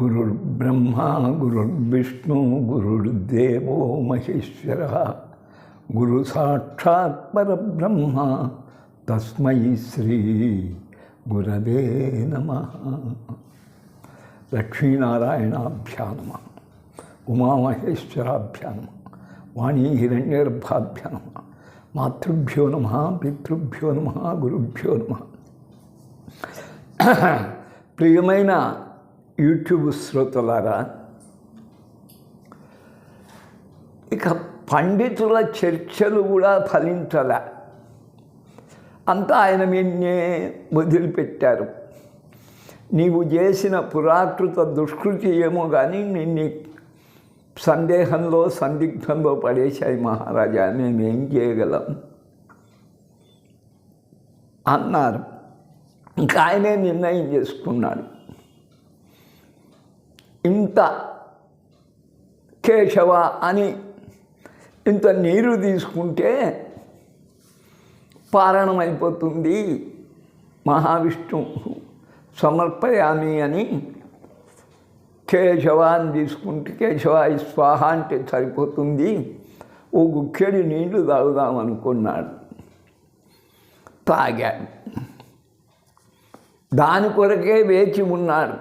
గురుర్బ్రహ్మ గురుర్విష్ణు గురుర్దేవో మహేశ్వర గురు సాక్షాత్ పరబ్రహ్మ తస్మై శ్రీ గురవే నమ లక్ష్మీనారాయణాభ్యా నమ ఉమామహేశ్వరాభ్యా నమ వాణీ హిరణ్యగర్భాభ్యా నమ మాతృభ్యో నమ పితృభ్యో నమ గురుభ్యో నమ ప్రియమైన యూట్యూబ్ శ్రోతలారా ఇక పండితుల చర్చలు కూడా ఫలించల. అంతా ఆయన మీన్నే వదిలిపెట్టారు. నీవు చేసిన పురాకృత దుష్కృతి ఏమో కానీ నిన్ను సందేహంలో సందిగ్ధంలో పడేశాయి మహారాజా మేమేం చేయగలం? అన్నారు. ఇంకా ఆయనే నిర్ణయం చేసుకున్నాడు. ఇంత కేశవ అని ఇంత నీరు తీసుకుంటే పారణం అయిపోతుంది సమర్పయామి అని కేశవ అని తీసుకుంటే కేశవ స్వాహ అంటే సరిపోతుంది. ఓ గుక్కెడి నీళ్ళు తాగుదాం అనుకున్నాడు. తాగాడు దాని కొరకే వేచి ఉన్నాడు.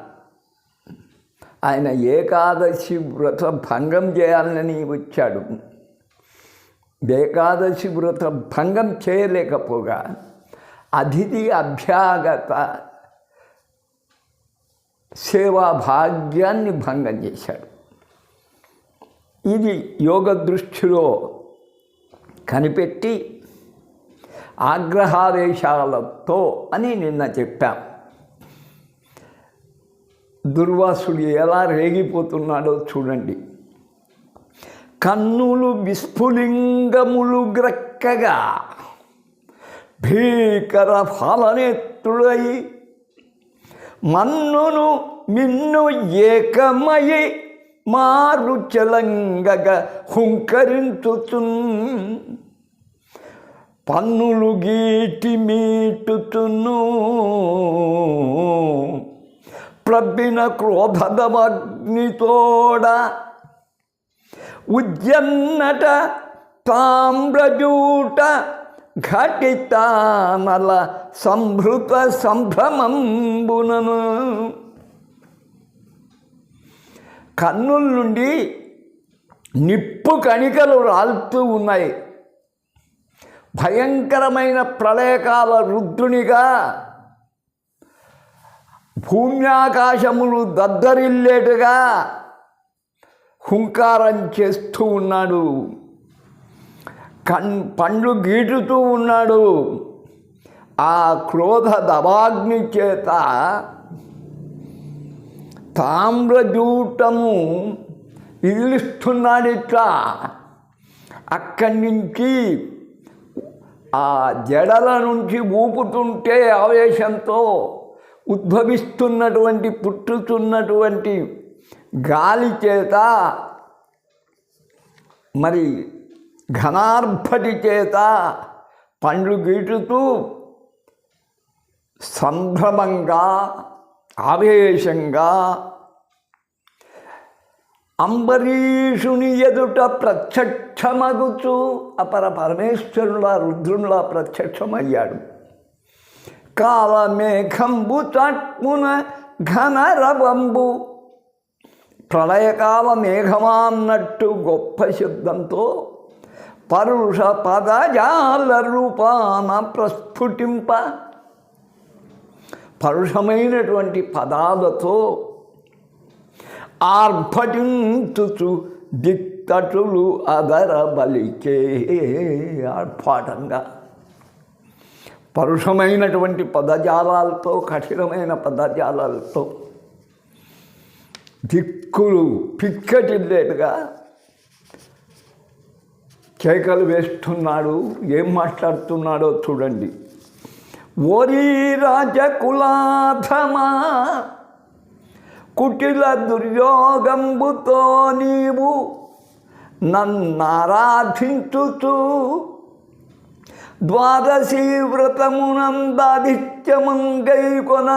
ఆయన ఏకాదశి వ్రత భంగం చేయాలని వచ్చాడు. ఏకాదశి వ్రత భంగం చేయలేకపోగా అతిథి అభ్యాగత సేవా భాగ్యాన్ని భంగం చేశాడు. ఇది యోగ దృష్టిలో కనిపెట్టి ఆగ్రహాదేశాలతో అని నిన్న చెప్పాం. దుర్వాసుడు ఎలా రేగిపోతున్నాడో చూడండి. కన్నులు విస్ఫులింగములు గ్రక్కగా భీకర ఫలనేత్రుడై మన్నును మిన్ను ఏకమయి మారు చలంగగ హుంకరించుతున్ పన్నులు గీటి మీటుతును. ప్రబ్బిన క్రోధదమగ్నితోడ ఉద్యన్నట తామ్రజూట ఘటితానల సంభృత సంభ్రమంబునను కన్నుల నుండి నిప్పు కణికలు రాలుతూ ఉన్నాయి భయంకరమైన ప్రళయకాల రుద్రునిగా భూమ్యాకాశములు దద్దరిల్లేటుగా హుంకారం చేస్తూ ఉన్నాడు. కన్ పండ్లు గీటుతూ ఉన్నాడు. ఆ క్రోధ దవాగ్ని చేత తామ్రజూటము ఇల్లిస్తున్నాడు ఇట్లా అక్కడి నుంచి ఆ జడల నుంచి ఊపుతుంటే ఆవేశంతో ఉద్భవిస్తున్నటువంటి పుట్టుతున్నటువంటి గాలి చేత మరి ఘనార్భటి చేత పండ్లు గీటుతూ సంభ్రమంగా ఆవేశంగా అంబరీషుని ఎదుట ప్రత్యక్షమగుచు అపర పరమేశ్వరుల రుద్రునిలా ప్రత్యక్షమయ్యాడు. కాలమేఘంబు తట్మున ఘనరవంబు. ప్రళయకాల మేఘమా అన్నట్టు గొప్ప శబ్దంతో పరుష పదజాల రూపాన ప్రస్ఫుటింప. పరుషమైనటువంటి పదాలతో ఆర్భటించుచు దిత్తటులు అదర బలికే ఆర్భాటంగా పరుషమైనటువంటి పదజాలాలతో కఠినమైన పదజాలాలతో దిక్కులు పిక్కటిల్లేటుగా కేకలు వేస్తున్నాడు ఏం మాట్లాడుతున్నాడో చూడండి. ఓరి రాజకులాధమా కుటిల దుర్యోగంబుతో నీవు నన్నారాధించుతూ ద్వాదశీ వ్రతమునందాదిత్యమంగై కొన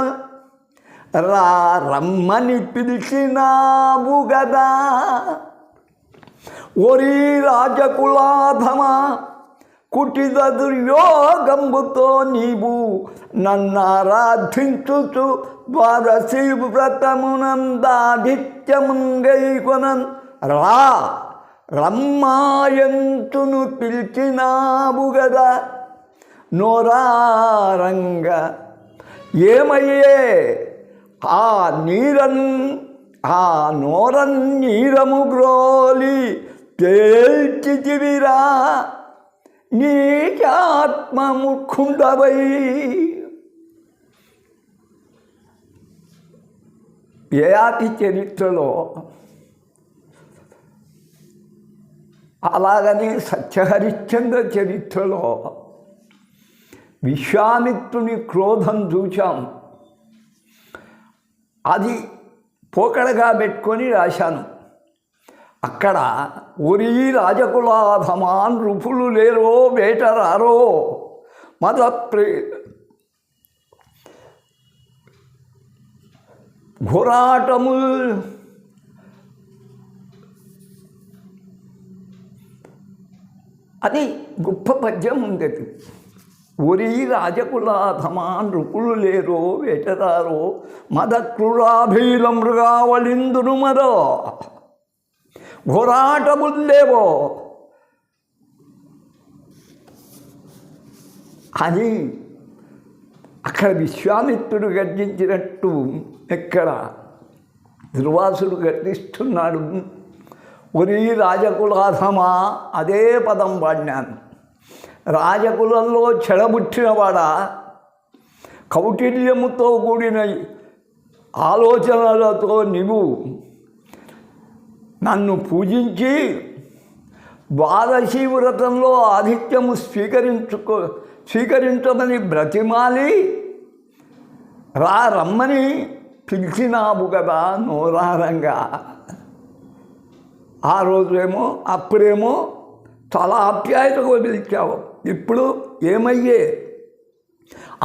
రా రమ్మని పిలిచినావు గదా ఒరి రాజకులాధమా కుటిద దుర్యోగంబుతో నీవు నన్నారాధించుచు ద్వాదశి వ్రతమునందాధిత్యముంగైకొనన్ రా రమ్మాయంతును పిలిచినావు గదా నోరారంగ. ఏమయ్యే? ఆ నీరన్ ఆ నోరన్ నీరము గ్రోలి తేల్చితివిరా. నీకాత్మముఖుండవై ముఖుండవై యయాతి చరిత్రలో అలాగని సత్యహరిశ్చంద్ర చరిత్రలో విశ్వామిత్రుని క్రోధం చూచాం. అది పోకడగా పెట్టుకొని రాశాను. అక్కడ ఒరి రాజకులాధమాన్ రుపులు లేరో వేటరారో మద ప్రే ఘోరాటముల్ అని గొప్ప పద్యం ఉండేది. ఒరి రాజకులాధమా నృపులు లేరో వెటరారో మదక్రురాభీల మృగావళిందును మరో. ఘోరాటముల్లేవో అని అక్కడ విశ్వామిత్రుడు గర్జించినట్టు ఎక్కడ దుర్వాసుడు గర్జిస్తున్నాడు. ఒరి రాజకులాధమా అదే పదం వాడినాను. రాజకులంలో చెడబుట్టినవాడా? కౌటిల్యముతో కూడిన ఆలోచనలతో నీవు నన్ను పూజించి ద్వాదశి వ్రతంలో ఆధిత్యము స్వీకరించుకో స్వీకరించమని బ్రతిమాలి. రా రమ్మని పిలిచినావు కదా నోరారంగా. ఆ రోజేమో అప్పుడేమో చాలా ఆప్యాయతగా పిలిచావు. ఇప్పుడు ఏమయ్యే?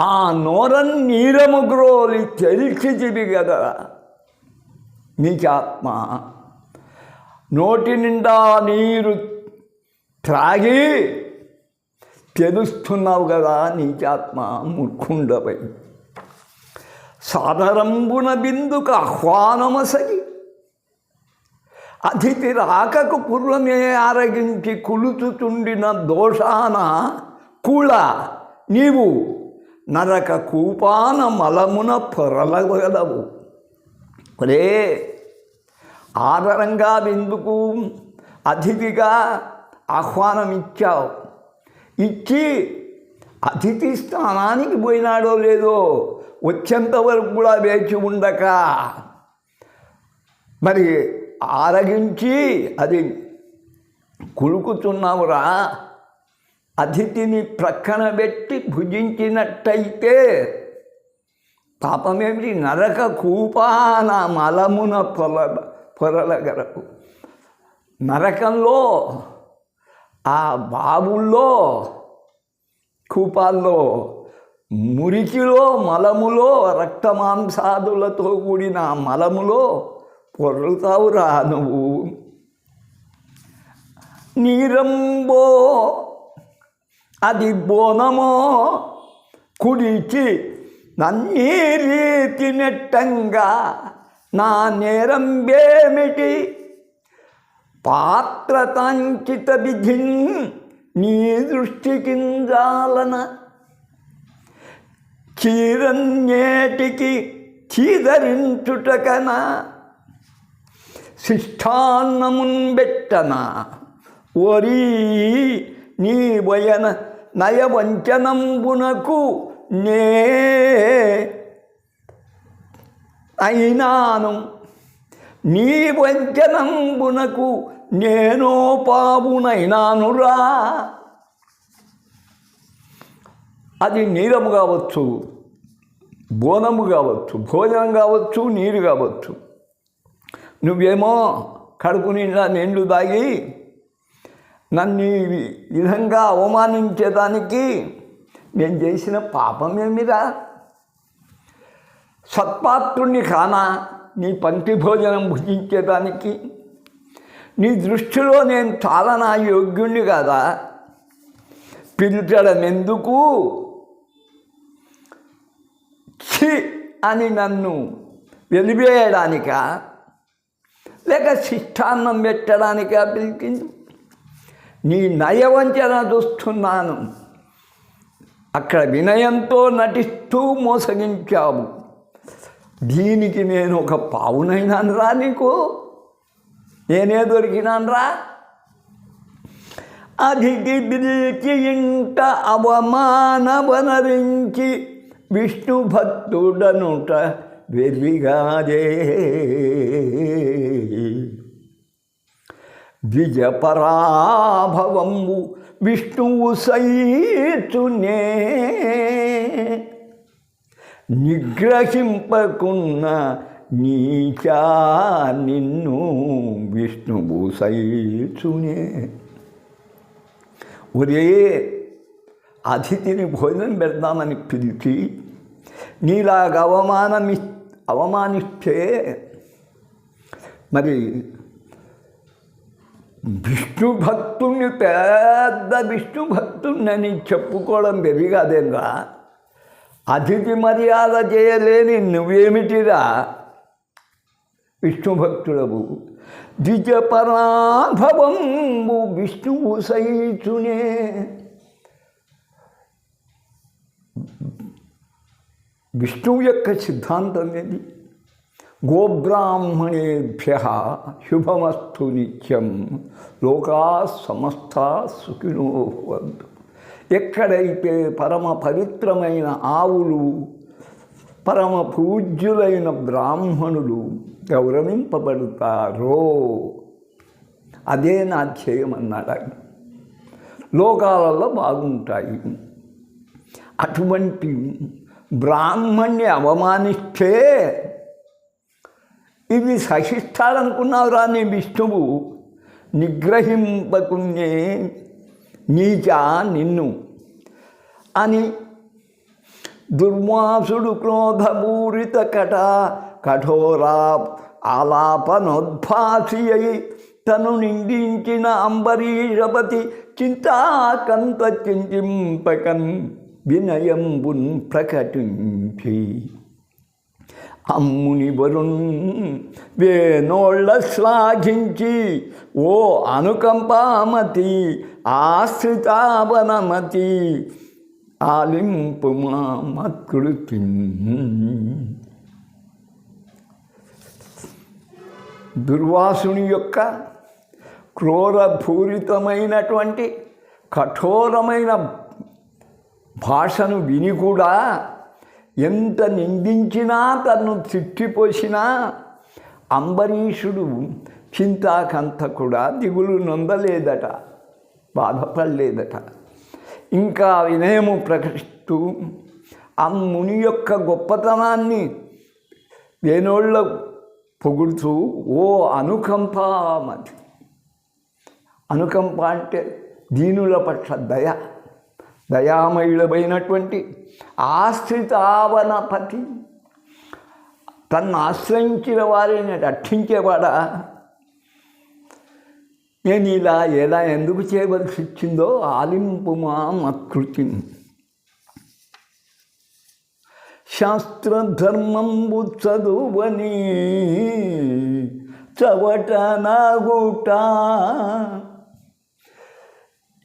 ఆ నోరన్ నీరము గ్రోలి తెలిసిదివి కదా నీకాత్మ నోటి నిండా నీరు త్రాగి తెలుస్తున్నావు కదా నీచాత్మ మూర్ఖుండపై సాదరంబున బిందుకు ఆహ్వానమసగి అతిథి రాకకు పూర్వమే ఆరగించి కులుచుచుండిన దోషాన కూళ నీవు నరక కూపాన మలమున పొరలగలవు. రే ఆదరంగా ఎందుకు అతిథిగా ఆహ్వానం ఇచ్చావు ఇచ్చి అతిథి స్థానానికి పోయినాడో లేదో వచ్చేంత వరకు కూడా వేచి ఉండక. మరి ఆరగించి అది కులుకుతున్నావురా. అతిథిని ప్రక్కన పెట్టి భుజించినట్టయితే పాపమేమిటి? నరక కూపాన మలమున పొల పొరలగరకు. నరకంలో ఆ బావుల్లో కూపాల్లో మురికిలో మలములో రక్తమాంసాదులతో కూడిన మలములో పొర్లుతావురా నువ్వు. నీరంబో అది బోనమో కుడిచి నన్నీరీతి నెట్టంగా నా నేరంబేమిటి? పాత్రతాంకిత విధిన్ నీ దృష్టి దృష్టికింజాలన చీరన్యేటికి చీదరించుటకనా శిష్టాన్నమున్బెట్టన? ఒరీ నీ వయన నయవంచనంబునకు నే అయినాను. నీ వంచనంబునకు నేనో పావునైనానురా. అది నీరము కావచ్చు బోనము కావచ్చు భోజనం కావచ్చు నీరు కావచ్చు. నువ్వేమో కడుపు నిండా నీళ్ళు తాగి నన్ను ఈ విధంగా అవమానించేదానికి నేను చేసిన పాపం ఏమిరా? సత్పాత్రుణ్ణి కానా నీ పంక్తి భోజనం భుజించేదానికి నీ దృష్టిలో నేను చాలా నా యోగ్యుణ్ణి కదా? పిలిచడం ఎందుకు ఛీ అని నన్ను వెలివేయడానికా? లేక శిష్టాన్నం పెట్టడానికి పిలిచింది నీ నయవంచన చూస్తున్నాను. అక్కడ వినయంతో నటిస్తూ మోసగించావు. దీనికి నేను ఒక పావునైనాను రా నీకు. నేనే దొరికినాను రా. అధికి పిలిచి ఇంట అవమానవనరించి విష్ణు భక్తుడనుట వెర్రిగాదే ద్విజపరాభవంబు విష్ణువు సైతునే. నిగ్రహింపకున్న నీచా నిన్ను విష్ణువు సైచునే ఒరే అతిథిని భోజనం పెడదామని పిలిచి నీలాగా అవమానమి అవమానిస్తే మరి విష్ణు భక్తుణ్ణి పెద్ద విష్ణు భక్తుణ్ణని చెప్పుకోవడం పెరిగాదేంగా అతిథి మర్యాద చేయలేని నువ్వేమిటిరా? విష్ణు భక్తుడవు ద్విజపరాభవంబు విష్ణువు సైచునే విష్ణువు యొక్క సిద్ధాంతం ఏది? గోబ్రాహ్మణేభ్య శుభమస్తు నిత్యం లోకా సమస్త సుఖినో భవంతు. ఎక్కడైతే పరమ పవిత్రమైన ఆవులు పరమ పూజ్యులైన బ్రాహ్మణులు గౌరవింపబడతారో అదే నా ధ్యేయమన్నాడు ఆయన. లోకాలలో బాగుంటాయి. అటువంటి బ్రాహ్మణ్ణి అవమానిస్తే ఇవి సహిస్తారనుకున్నావురా నీ విష్ణువు. నిగ్రహింపకునే నీచా నిన్ను అని దుర్వాసుడు క్రోధపూరిత కట కఠోరా ఆలాపనోద్భాసి అయి తను నిందించిన అంబరీషపతి చింతాకంత చింతింపకన్ వినయంబున్ ప్రకటించి అమ్ముని వరుణ్ వేనోళ్ళ శ్లాఘించి ఓ అనుకంపామతి ఆశ్రితావనమతి ఆలింపు మా మత్కృతి దుర్వాసుని యొక్క క్రూరపూరితమైనటువంటి కఠోరమైన భాషను విని కూడా ఎంత నిందించినా తను తిట్టిపోసినా అంబరీషుడు చింతాకంత కూడా దిగులు నొందలేదట బాధపడలేదట. ఇంకా వినయము ప్రకటిస్తూ ఆ ముని యొక్క గొప్పతనాన్ని వేనోళ్ళ పొగుడుతూ ఓ అనుకంపామతి అనుకంప అంటే దీనుల పట్ల దయ. దయామయుడమైనటువంటి ఆశ్రితావనపతి. తన్ను ఆశ్రయించిన వారిని రక్షించేవాడా? నేను ఇలా ఎలా ఎందుకు చేయవలసి వచ్చిందో ఆలింపు మా మత్కృతి శాస్త్రధర్మంబు చదువని చవట నాగుట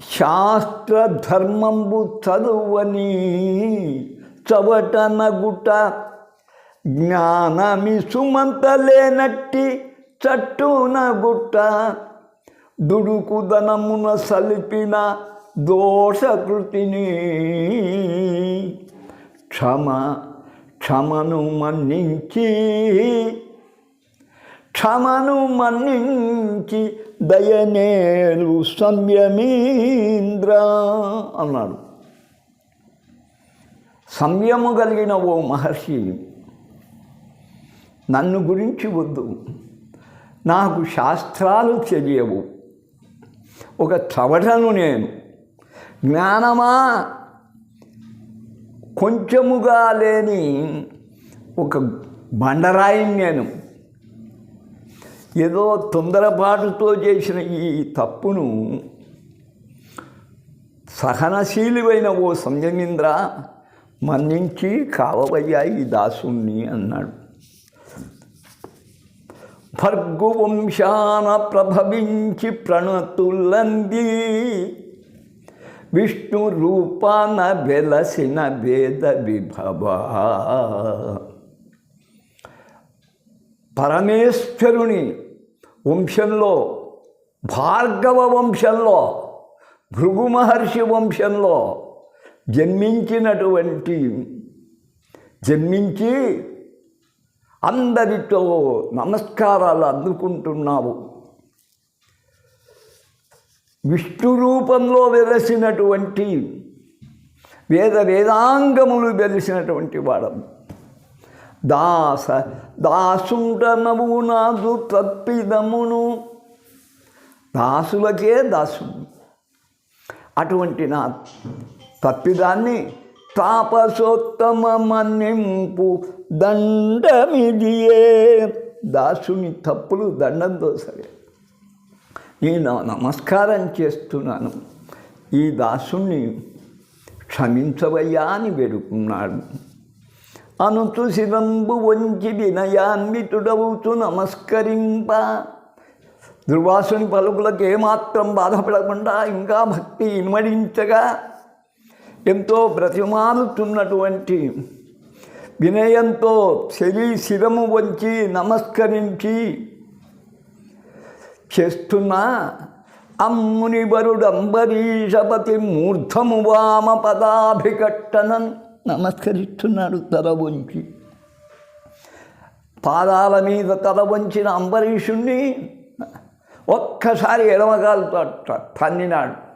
శాస్త్రధర్మంబు చదువని చవటనగుట జ్ఞానమి సుమంతలేనట్టి చట్టున గుట్ట దుడుకుదనమున సలిపిన దోషకృతిని క్షమ క్షమను మన్నించి క్షమను మన్నించి దయనేలు సంయమీంద్ర అన్నాడు. సంయము కలిగిన ఓ మహర్షి నన్ను గురించి వద్దు నాకు శాస్త్రాలు తెలియవు ఒక చవటను నేను జ్ఞానమా కొంచెముగా లేని ఒక బండరాయిని నేను ఏదో తొందరపాటుతో చేసిన ఈ తప్పును సహనశీలువైన ఓ సంయమీంద్ర మన్నించి కావవయ్యా ఈ దాసుణ్ణి అన్నాడు. భర్గువంశాన ప్రభవించి ప్రణతులంది విష్ణు రూపాన వెలసిన వేద విభవ. పరమేశ్వరుని వంశంలో భార్గవ వంశంలో భృగు మహర్షి వంశంలో జన్మించినటువంటి జన్మించి అందరితో నమస్కారాలు అందుకుంటున్నావు. విష్ణు రూపంలో వెలసినటువంటి వేద వేదాంగములు వెలిసినటువంటి వాడము దాస దాసుండనవు నాదు తప్పిదమును. దాసులకే దాసుడు అటువంటి నా తప్పిదాన్ని తాపసోత్తమ మన్నింపు దండమిదియే. దాసుని తప్పులు దండంతో సరే. నేను నమస్కారం చేస్తున్నాను. ఈ దాసుని క్షమించవయ్యా అని వేడుకున్నాడు. అనుతు శివంబు వంచి వినయాన్వితుడవుతూ నమస్కరింప. దుర్వాసుని పలుకులకు ఏమాత్రం బాధపడకుండా ఇంకా భక్తి ఇనుమడించగా ఎంతో బ్రతిమాలుతున్నటువంటి వినయంతో శరీ శిరము వంచి నమస్కరించి చేస్తున్న అమ్ముని వరుడంబరీషపతి మూర్ధము వామ పదాభికట్టనన్ నమస్కరిస్తున్నాడు తల వంచి. పాదాల మీద తల వంచిన అంబరీషుణ్ణి ఒక్కసారి ఎడమగాలతో తన్నినాడు.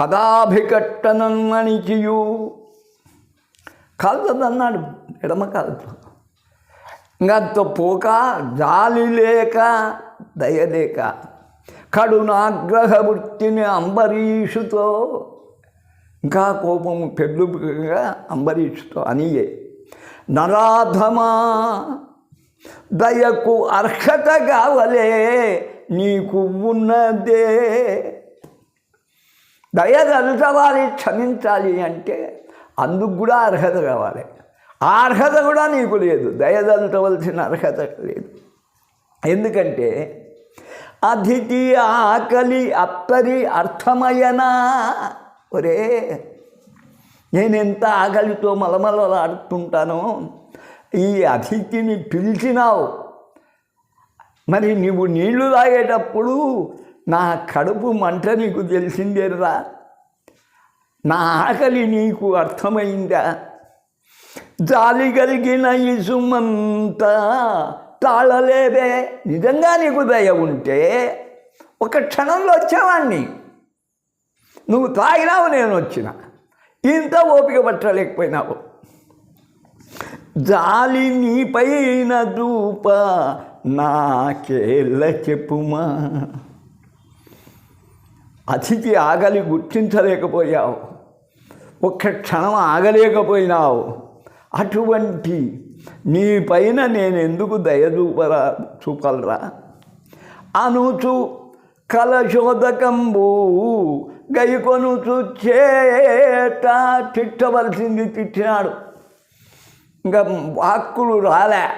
పదాభికట్టనన్మణిచియు కలదన్నాడు ఎడమ కాలుతో ఇంకా పోక జాలి లేక దయలేక కడునాగ్రహ వృత్తిని అంబరీషుతో ఇంకా కోపము పెళ్ళుగా అంబరీషుతో అనియే. నరాధమా దయకు అర్హత కావలే నీకు ఉన్నదే. దయ తలచవాలి క్షమించాలి అంటే అందుకు కూడా అర్హత కావాలి. ఆ అర్హత కూడా నీకు లేదు. దయదలచవలసిన అర్హత లేదు. ఎందుకంటే అతిథి ఆకలి అత్తరి అర్థమయనా ఒరే నేను ఎంత ఆకలితో మలమలలాడుతుంటానో ఈ అతిథిని పిలిచినావు. మరి నువ్వు నీళ్ళు తాగేటప్పుడు నా కడుపు మంట నీకు తెలిసిందేరా? నా ఆకలి నీకు అర్థమైందా? జాలి కలిగిన ఇసుమంత తాళలేదే నిజంగా నీకు దయ ఉంటే ఒక క్షణంలో వచ్చేవాణ్ణి. నువ్వు తాగినావు నేను వచ్చిన. ఇంత ఓపిక పట్టలేకపోయినావు. జాలి నీపైన దూప నాకేళ్ళ చెప్పుమా. అతిథి ఆగలి గుర్తించలేకపోయావు. ఒక్క క్షణం ఆగలేకపోయినావు. అటువంటి నీ పైన నేను ఎందుకు దయ చూపరా చూపలరా? అనుచు కలశోదకంబు గైకొను చూచేట తిట్టవలసింది తిట్టినాడు. ఇంకా వాక్కులు రాలే.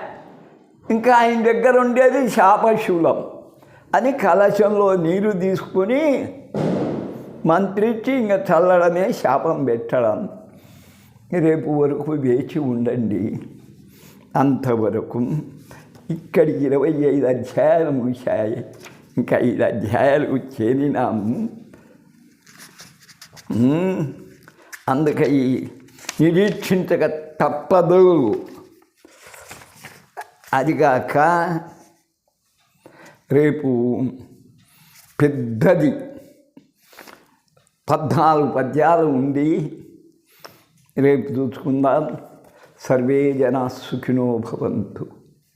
ఇంకా ఆయన దగ్గర ఉండేది శాపశూలం. అని కలశంలో నీరు తీసుకుని మంత్రిచ్చి ఇంకా చల్లడమే శాపం పెట్టడం. రేపు వరకు వేచి ఉండండి. అంతవరకు ఇక్కడికి ఇరవై ఐదు అధ్యాయాలు ముగిశాయి. ఇంకా ఐదు అధ్యాయాలు చేరినాము అందుకై నిరీక్షించక తప్పదు. అదిగాక రేపు పెద్దది పద్నాలుగు పద్యాలు ఉంది రేపు చూసుకుందాం. సర్వే జనా సుఖినో భవంతు.